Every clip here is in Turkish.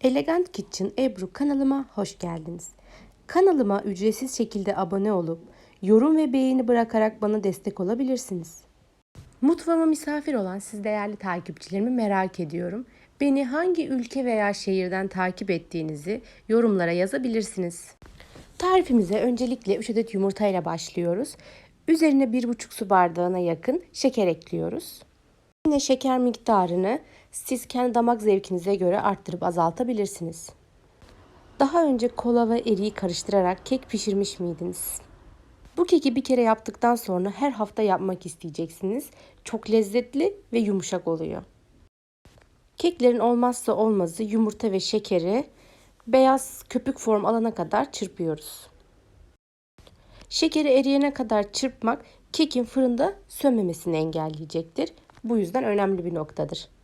Elegant Kitchen Ebru kanalıma hoş geldiniz. Kanalıma ücretsiz şekilde abone olup yorum ve beğeni bırakarak bana destek olabilirsiniz. Mutfağıma misafir olan siz değerli takipçilerimi merak ediyorum. Beni hangi ülke veya şehirden takip ettiğinizi yorumlara yazabilirsiniz. Tarifimize öncelikle 3 adet yumurta ile başlıyoruz. Üzerine 1,5 su bardağına yakın şeker ekliyoruz. Yine şeker miktarını siz kendi damak zevkinize göre arttırıp azaltabilirsiniz. Daha önce kola ve eriği karıştırarak kek pişirmiş miydiniz? Bu keki bir kere yaptıktan sonra her hafta yapmak isteyeceksiniz. Çok lezzetli ve yumuşak oluyor. Keklerin olmazsa olmazı yumurta ve şekeri beyaz köpük form alana kadar çırpıyoruz. Şekeri eriyene kadar çırpmak kekin fırında sönmemesini engelleyecektir. Bu yüzden önemli bir noktadır.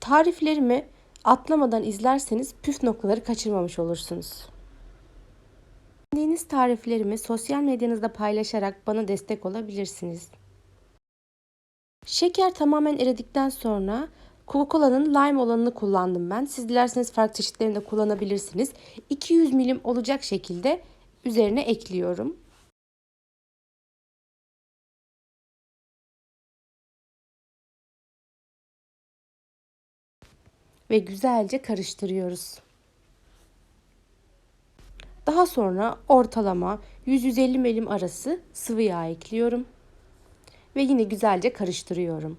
Tariflerimi atlamadan izlerseniz püf noktaları kaçırmamış olursunuz. Beğendiğiniz tariflerimi sosyal medyanızda paylaşarak bana destek olabilirsiniz. Şeker tamamen eridikten sonra Coca-Cola'nın lime olanını kullandım ben. Siz dilerseniz farklı çeşitlerini de kullanabilirsiniz. 200 milim olacak şekilde üzerine ekliyorum. Ve güzelce karıştırıyoruz. Daha sonra ortalama 100-150 milim arası sıvı yağ ekliyorum. Ve yine güzelce karıştırıyorum.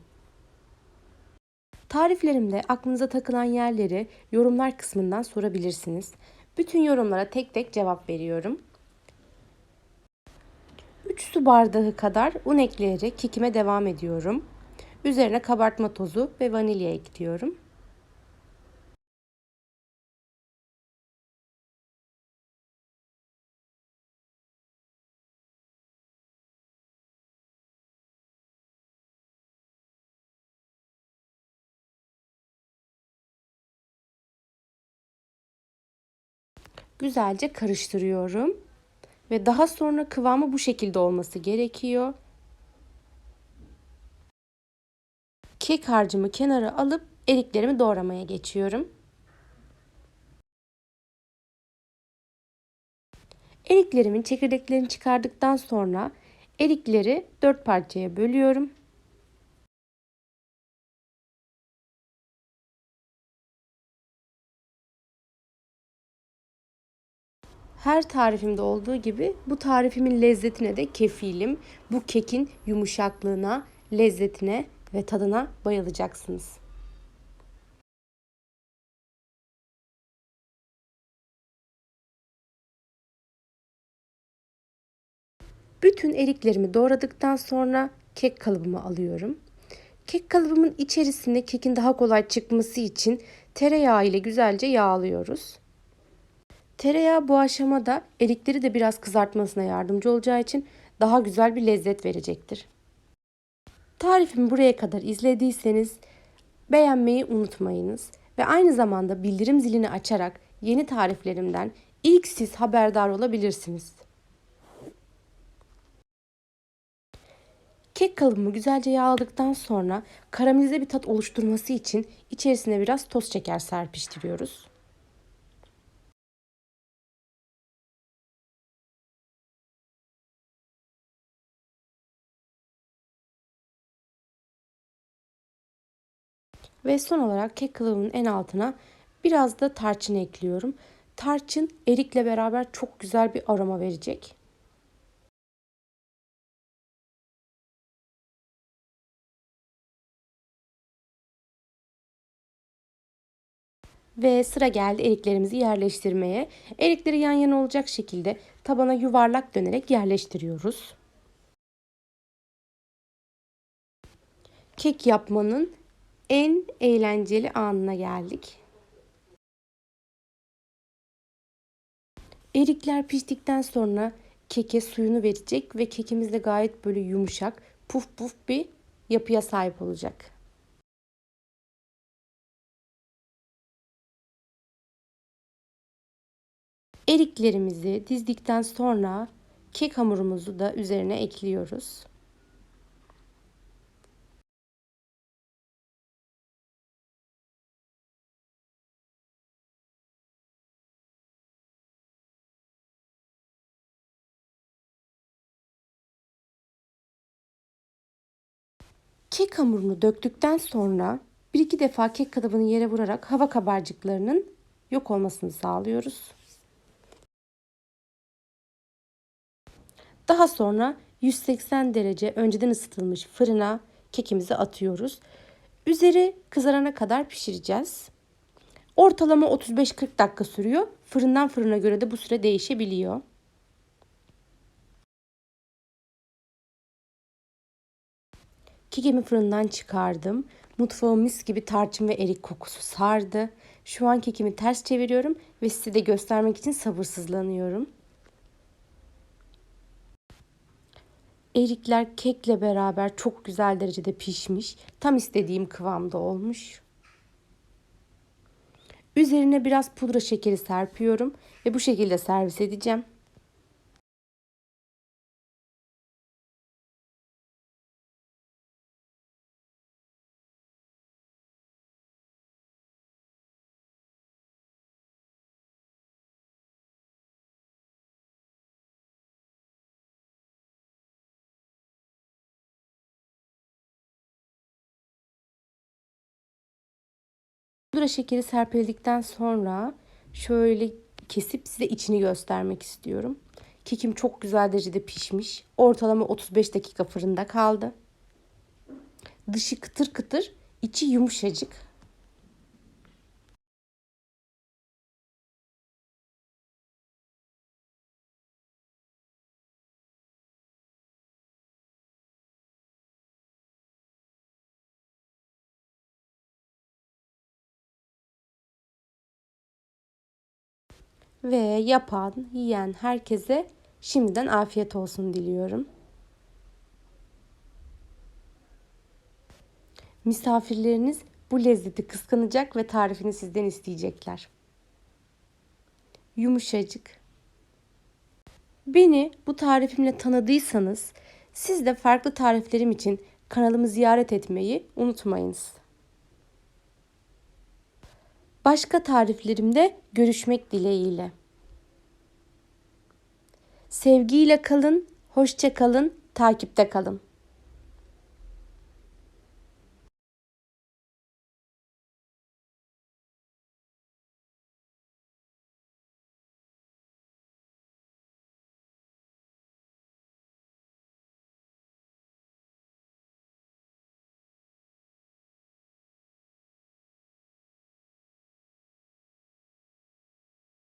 Tariflerimde aklınıza takılan yerleri yorumlar kısmından sorabilirsiniz. Bütün yorumlara tek tek cevap veriyorum. 3 su bardağı kadar un ekleyerek kekime devam ediyorum. Üzerine kabartma tozu ve vanilya ekliyorum. Güzelce karıştırıyorum. Ve daha sonra kıvamı bu şekilde olması gerekiyor. Kek harcımı kenara alıp eriklerimi doğramaya geçiyorum. Eriklerimin çekirdeklerini çıkardıktan sonra erikleri dört parçaya bölüyorum. Her tarifimde olduğu gibi bu tarifimin lezzetine de kefilim. Bu kekin yumuşaklığına, lezzetine ve tadına bayılacaksınız. Bütün eriklerimi doğradıktan sonra kek kalıbımı alıyorum. Kek kalıbımın içerisinde kekin daha kolay çıkması için tereyağı ile güzelce yağlıyoruz. Tereyağı bu aşamada erikleri de biraz kızartmasına yardımcı olacağı için daha güzel bir lezzet verecektir. Tarifimi buraya kadar izlediyseniz beğenmeyi unutmayınız ve aynı zamanda bildirim zilini açarak yeni tariflerimden ilk siz haberdar olabilirsiniz. Kek kalıbımı güzelce yağladıktan sonra karamelize bir tat oluşturması için içerisine biraz toz şeker serpiştiriyoruz. Ve son olarak kek kalıbının en altına biraz da tarçın ekliyorum. Tarçın erikle beraber çok güzel bir aroma verecek. Ve sıra geldi eriklerimizi yerleştirmeye. Erikleri yan yana olacak şekilde tabana yuvarlak dönerek yerleştiriyoruz. Kek yapmanın en eğlenceli anına geldik. Erikler piştikten sonra keke suyunu verecek ve kekimiz de gayet böyle yumuşak, puf puf bir yapıya sahip olacak. Eriklerimizi dizdikten sonra kek hamurumuzu da üzerine ekliyoruz. Kek hamurunu döktükten sonra bir iki defa kek kalıbını yere vurarak hava kabarcıklarının yok olmasını sağlıyoruz. Daha sonra 180 derece önceden ısıtılmış fırına kekimizi atıyoruz. Üzeri kızarana kadar pişireceğiz. Ortalama 35-40 dakika sürüyor. Fırından fırına göre de bu süre değişebiliyor. Kekimi fırından çıkardım. Mutfağım mis gibi tarçın ve erik kokusu sardı. Şu an kekimi ters çeviriyorum ve size de göstermek için sabırsızlanıyorum. Erikler kekle beraber çok güzel derecede pişmiş. Tam istediğim kıvamda olmuş. Üzerine biraz pudra şekeri serpiyorum ve bu şekilde servis edeceğim. Pudra şekeri serpildikten sonra şöyle kesip size içini göstermek istiyorum. Kekim çok güzel derecede pişmiş. Ortalama 35 dakika fırında kaldı. Dışı kıtır kıtır, içi yumuşacık. Ve yapan, yiyen herkese şimdiden afiyet olsun diliyorum. Misafirleriniz bu lezzeti kıskanacak ve tarifini sizden isteyecekler. Yumuşacık. Beni bu tarifimle tanıdıysanız siz de farklı tariflerim için kanalımı ziyaret etmeyi unutmayınız. Başka tariflerimde görüşmek dileğiyle. Sevgiyle kalın, hoşça kalın, takipte kalın.